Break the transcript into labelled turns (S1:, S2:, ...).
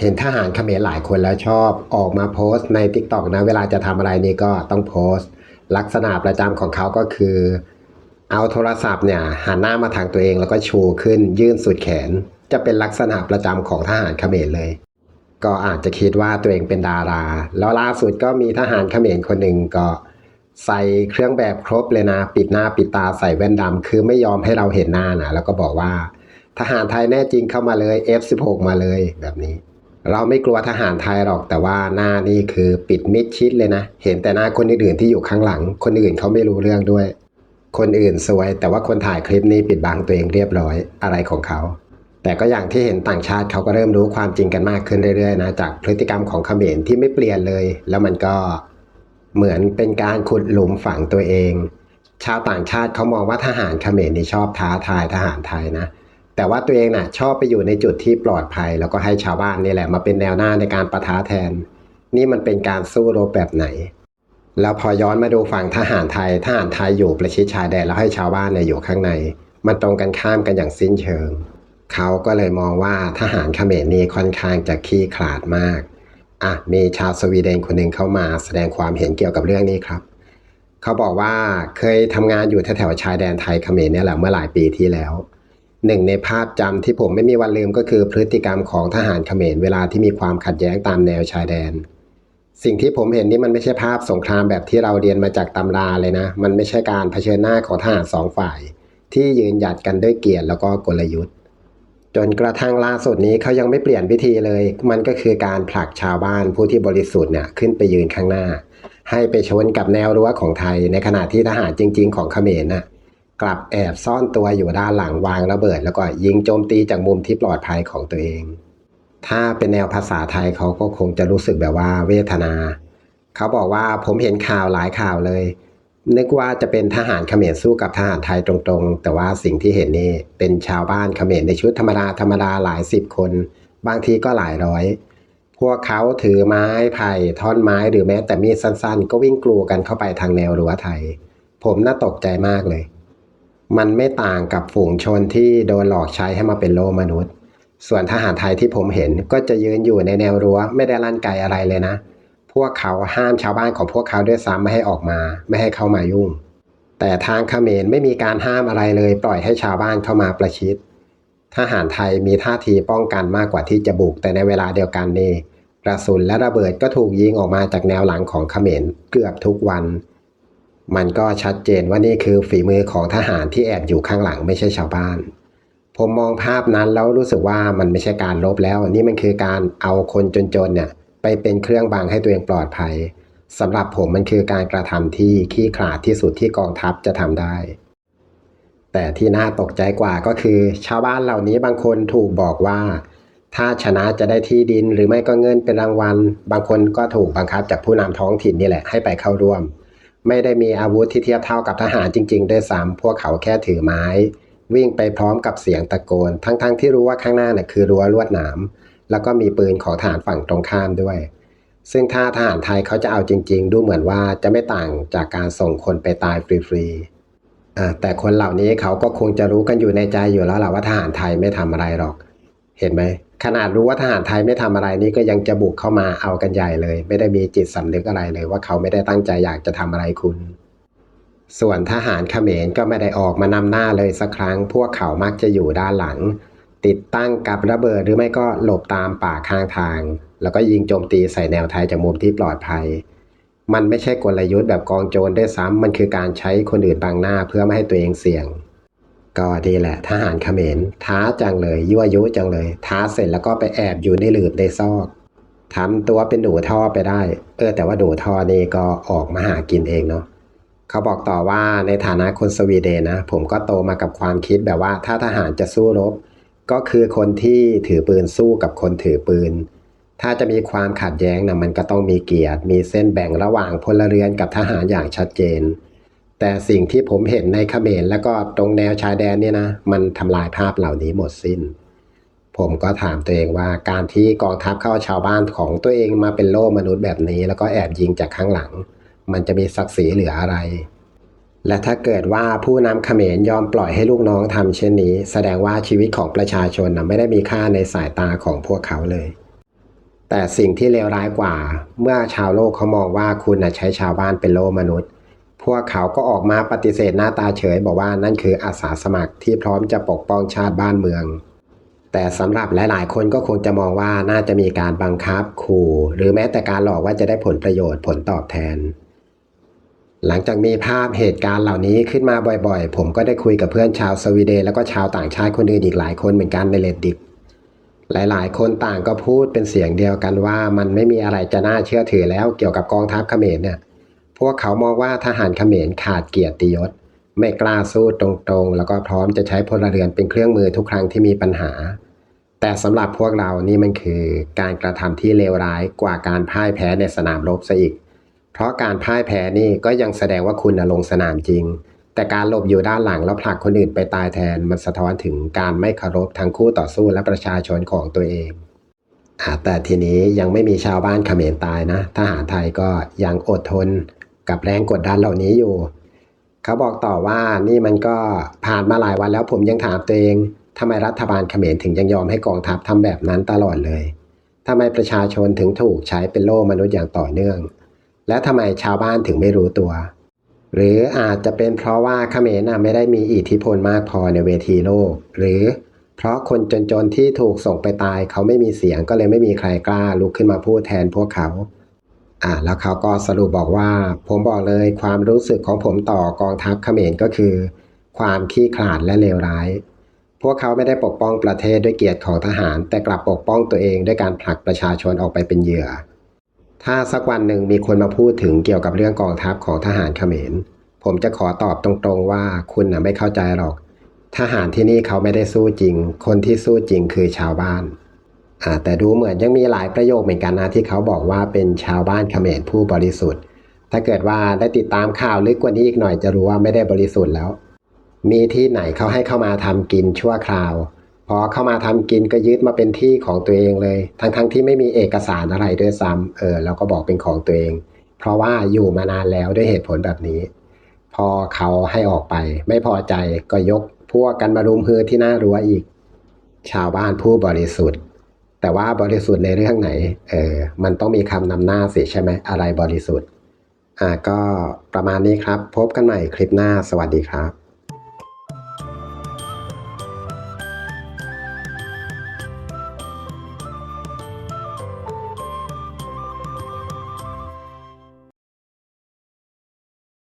S1: เห็นทหารเขมรหลายคนแล้วชอบออกมาโพสต์ใน t ิ k t o k นะเวลาจะทำอะไรนี่ก็ต้องโพสต์ ลักษณะประจำของเขาก็คือ เอาโทรศัพท์เนี่ยหันหน้ามาทางตัวเองแล้วก็ชูขึ้นยื่นสุดแขน จะเป็นลักษณะประจำของทหารเขมรเลย ก็อาจจะคิดว่าตัวเองเป็นดารา แล้วล่าสุดก็มีทหารเขมรคนหนึ่งก็ใส่เครื่องแบบครบเลยนะ ปิดหน้าปิดตาใส่แว่นดำคือไม่ยอมให้เราเห็นหน้านะแล้วก็บอกว่า ทหารไทยแน่จริงเข้ามาเลย F16 มาเลยแบบนี้ เราไม่กลัวทหารไทยหรอกแต่ว่าหน้านี่คือปิดมิดชิดเลยนะ เห็นแต่หน้าคนอื่นๆที่อยู่ข้างหลัง คนอื่นเขาไม่รู้เรื่องด้วย คนอื่นสวย แต่ว่าคนถ่ายคลิปนี้ปิดบังตัวเองเรียบร้อยอะไรของเขา แต่ก็อย่างที่เห็นต่างชาติเขาก็เริ่มรู้ความจริงกันมากขึ้นเรื่อยๆนะจากพฤติกรรมของเขมรที่ไม่เปลี่ยนเลย แล้วมันก็เหมือนเป็นการขุดหลุมฝังตัวเอง ชาวต่างชาติเขามองว่าทหารเขมรนี่ชอบท้าทายทหารไทยนะ แต่ว่าตัวเองน่ะชอบไปอยู่ในจุดที่ปลอดภัย แล้วก็ให้ชาวบ้านนี่แหละมาเป็นแนวหน้าในการประท้าแทน นี่มันเป็นการสู้รบแบบไหน แล้วพอย้อนมาดูฝั่งทหารไทยทหารไทยอยู่ประชิดชายแดนแล้วให้ชาวบ้านเนี่ยอยู่ข้างใน มันตรงกันข้ามกันอย่างสิ้นเชิง เขาก็เลยมองว่าทหารเขมรนี่ค่อนข้างจะขี้ขลาดมากอะมีชาวสวีเดนคนหนึ่งเข้ามาแสดงความเห็นเกี่ยวกับเรื่องนี้ครับ เขาบอกว่าเคยทำงานอยู่แถวๆชายแดนไทยเขมรเนี่ยแหละเมื่อหลายปีที่แล้ว หนึ่งในภาพจำที่ผมไม่มีวันลืมก็คือพฤติกรรมของทหารเขมรเวลาที่มีความขัดแย้งตามแนวชายแดน สิ่งที่ผมเห็นนี่มันไม่ใช่ภาพสงครามแบบที่เราเรียนมาจากตำราเลยนะ มันไม่ใช่การเผชิญหน้าของทหารสองฝ่าย ที่ยืนหยัดกันด้วยเกียรติแล้วก็กลยุทธ์ จนกระทั่งล่าสุดนี้เขายังไม่เปลี่ยนวิธีเลย มันก็คือการผลักชาวบ้านผู้ที่บริสุทธิ์เนี่ยขึ้นไปยืนข้างหน้า ให้ไปชนกับแนวรั้วของไทย ในขณะที่ทหารจริง ๆ ของเขมรน่ะ กลับแอบซ่อนตัวอยู่ด้านหลังวางระเบิด แล้วก็ยิงโจมตีจากมุมที่ปลอดภัยของตัวเอง ถ้าเป็นแนวภาษาไทยเขาก็คงจะรู้สึกแบบว่าเวทนา เขาบอกว่าผมเห็นข่าวหลายข่าวเลย นึกว่าจะเป็นทหารเขมรสู้กับทหารไทยตรงๆ แต่ว่าสิ่งที่เห็นนี่เป็นชาวบ้านเขมรในชุดธรรมดาธรรมดาหลายสิบคน บางทีก็หลายร้อย พวกเขาถือไม้ไผ่ท่อนไม้หรือแม้แต่มีดสั้นๆ ก็วิ่งกลูกันเข้าไปทางแนวรั้วไทย ผมน่าตกใจมากเลย มันไม่ต่างกับฝูงชนที่โดนหลอกใช้ให้มาเป็นโลมนุษย์ ส่วนทหารไทยที่ผมเห็นก็จะยืนอยู่ในแนวรั้วไม่ได้ลั่นไกอะไรเลยนะ พวกเขาห้ามชาวบ้านของพวกเขาด้วยซ้ำไม่ให้ออกมา ไม่ให้เข้ามายุ่ง แต่ทางเขมรไม่มีการห้ามอะไรเลย ปล่อยให้ชาวบ้านเข้ามาประชิด ทหารไทยมีท่าทีป้องกันมากกว่าที่จะบุกแต่ในเวลาเดียวกันนี่กระสุนและระเบิดก็ถูกยิงออกมาจากแนวหลังของเขมรเกือบทุกวัน มันก็ชัดเจนว่านี่คือฝีมือของทหารที่แอบอยู่ข้างหลังไม่ใช่ชาวบ้าน ผมมองภาพนั้นแล้วรู้สึกว่ามันไม่ใช่การลบแล้ว นี่มันคือการเอาคนจนๆเนี่ยไปเป็นเครื่องบังให้ตัวเองปลอดภัยสำหรับผมมันคือการกระทำที่ขี้ขลาดที่สุดที่กองทัพจะทำได้ แต่ที่น่าตกใจกว่าก็คือ ชาวบ้านเหล่านี้บางคนถูกบอกว่า ถ้าชนะจะได้ที่ดินหรือไม่ก็เงินเป็นรางวัล บางคนก็ถูกบังคับจากผู้นำท้องถิ่นนี่แหละให้ไปเข้าร่วม ไม่ได้มีอาวุธที่เทียบเท่ากับทหารจริง ๆ ด้วยซ้ำพวกเขาแค่ถือไม้ วิ่งไปพร้อมกับเสียงตะโกน ทั้งๆทที่รู้ว่าข้างหน้าน่ะคือรั้วลวดหนาม แล้วก็มีปืนของทหารฝั่งตรงข้ามด้วย ซึ่งถ้าทหารไทยเขาจะเอาจริง ๆ ดูเหมือนว่าจะไม่ต่างจากการส่งคนไปตายฟรีๆแต่คนเหล่านี้เขาก็คงจะรู้กันอยู่ในใจอยู่แล้วแหละว่าทหารไทยไม่ทำอะไรหรอก เห็นไหม ขนาดรู้ว่าทหารไทยไม่ทำอะไรนี่ก็ยังจะบุกเข้ามาเอากันใหญ่เลย ไม่ได้มีจิตสำนึกอะไรเลย ว่าเขาไม่ได้ตั้งใจอยากจะทำอะไรคุณ ส่วนทหารเขมรก็ไม่ได้ออกมานำหน้าเลยสักครั้ง พวกเขามักจะอยู่ด้านหลัง ติดตั้งกับระเบิดหรือไม่ก็หลบตามป่าข้างทาง แล้วก็ยิงโจมตีใส่แนวไทยจากมุมที่ปลอดภัย มันไม่ใช่กลยุทธ์แบบกองโจรด้วยซ้ำมันคือการใช้คนอื่นบังหน้าเพื่อไม่ให้ตัวเองเสี่ยง ก็ดีแหละทหารเขมรท้าจังเลยยั่วยุจังเลย ท้าเสร็จแล้วก็ไปแอบอยู่ในหลืบในซอกทำตัวเป็นหนูท่อไปได้ เออแต่ว่าหนูท่อนี่ก็ออกมาหากินเองเนาะเขาบอกต่อว่าในฐานะคนสวีเดนนะ ผมก็โตมากับความคิดแบบว่าถ้าทหารจะสู้รบ ก็คือคนที่ถือปืนสู้กับคนถือปืน ถ้าจะมีความขัดแย้งนะมันก็ต้องมีเกียรติ มีเส้นแบ่งระหว่างพลเรือนกับทหารอย่างชัดเจน แต่สิ่งที่ผมเห็นในเขมรแล้วก็ตรงแนวชายแดนเนี่ยนะ มันทำลายภาพเหล่านี้หมดสิ้น ผมก็ถามตัวเองว่าการที่กองทัพเข้าชาวบ้านของตัวเองมาเป็นโล่มนุษย์แบบนี้ แล้วก็แอบยิงจากข้างหลัง มันจะมีศักดิ์ศรีเหลืออะไร และถ้าเกิดว่าผู้นำเขมรยอมปล่อยให้ลูกน้องทำเช่นนี้ แสดงว่าชีวิตของประชาชนนะไม่ได้มีค่าในสายตาของพวกเขาเลยแต่สิ่งที่เลวร้ายกว่า เมื่อชาวโลกเขามองว่าคุณนะใช้ชาวบ้านเป็นโลมนุษย์ พวกเขาก็ออกมาปฏิเสธหน้าตาเฉยบอกว่านั่นคืออาสาสมัครที่พร้อมจะปกป้องชาติบ้านเมือง แต่สำหรับหลายๆ คนก็คงจะมองว่าน่าจะมีการบังคับขู่หรือแม้แต่การหลอกว่าจะได้ผลประโยชน์ผลตอบแทน หลังจากมีภาพเหตุการณ์เหล่านี้ขึ้นมาบ่อยๆ ผมก็ได้คุยกับเพื่อนชาวสวีเดนแล้วก็ชาวต่างชาติคนอื่นอีกหลายคนเหมือนกันในเลดดิกหลายๆ คนต่างก็พูดเป็นเสียงเดียวกันว่ามันไม่มีอะไรจะน่าเชื่อถือแล้วเกี่ยวกับกองทัพเขมรเนี่ย พวกเขามองว่าทหารเขมรขาดเกียรติยศ ไม่กล้าสู้ตรงๆ แล้วก็พร้อมจะใช้พลเรือนเป็นเครื่องมือทุกครั้งที่มีปัญหา แต่สำหรับพวกเรานี่มันคือการกระทำที่เลวร้ายกว่าการพ่ายแพ้ในสนามรบซะอีก เพราะการพ่ายแพ้นี่ก็ยังแสดงว่าคุณลงสนามจริง แต่การหลบอยู่ด้านหลังแล้วผลักคนอื่นไปตายแทนมันสะท้อนถึงการไม่เคารพทั้งคู่ต่อสู้และประชาชนของตัวเองอแต่ทีนี้ยังไม่มีชาวบ้านเขมรตายนะ ทหารไทยก็ยังอดทน กับแรงกดดันเหล่านี้อยู่ เขาบอกต่อว่านี่มันก็ผ่านมาหลายวันแล้วผมยังถามตัวเองทำไมรัฐบาลเขมรถึงยังยอมให้กองทัพทำแบบนั้นตลอดเลยทำไมประชาชนถึงถูกใช้เป็นโล่มนุษย์อย่างต่อเนื่อง และทำไมชาวบ้านถึงไม่รู้ตัว หรืออาจจะเป็นเพราะว่าเขมรน่ะไม่ได้มีอิทธิพลมากพอในเวทีโลก หรือเพราะคนจนๆที่ถูกส่งไปตายเขาไม่มีเสียงก็เลยไม่มีใครกล้าลุกขึ้นมาพูดแทนพวกเขา อ่าแล้วเขาก็สรุปบอกว่า ผมบอกเลยความรู้สึกของผมต่อกองทัพเขมรก็คือ ความขี้ขลาดและเลวร้าย พวกเขาไม่ได้ปกป้องประเทศด้วยเกียรติของทหาร แต่กลับปกป้องตัวเองด้วยการผลักประชาชนออกไปเป็นเหยื่อ ถ้าสักวันหนึ่งมีคนมาพูดถึงเกี่ยวกับเรื่องกองทัพของทหารเขมร ผมจะขอตอบตรงๆว่าคุณน่ะไม่เข้าใจหรอก ทหารที่นี่เขาไม่ได้สู้จริง คนที่สู้จริงคือชาวบ้าน แต่ดูเหมือนยังมีหลายประโยคเหมือนกันนะที่เขาบอกว่าเป็นชาวบ้านเขมรผู้บริสุทธิ์ ถ้าเกิดว่าได้ติดตามข่าวลึกกว่านี้อีกหน่อยจะรู้ว่าไม่ได้บริสุทธิ์แล้ว มีที่ไหนเขาให้เข้ามาทำกินชั่วคราว พอเข้ามาทำกินก็ยึดมาเป็นที่ของตัวเองเลย ทั้งๆทที่ไม่มีเอกสารอะไรด้วยซ้ำเออแล้วก็บอกเป็นของตัวเอง เพราะว่าอยู่มานานแล้วด้วยเหตุผลแบบนี้ พอเขาให้ออกไป ไม่พอใจก็ยกพวกกันมารุมฮือที่หน้ารั้วอีก ชาวบ้านผู้บริสุทธิ์ แต่ว่าบริสุทธิ์ในเรื่องไหน เออ มันต้องมีคำนำหน้าสิใช่ไหม อะไรบริสุทธิ์ อ่า ก็ประมาณนี้ครับ พบกันใหม่คลิปหน้า สวัสดีครับ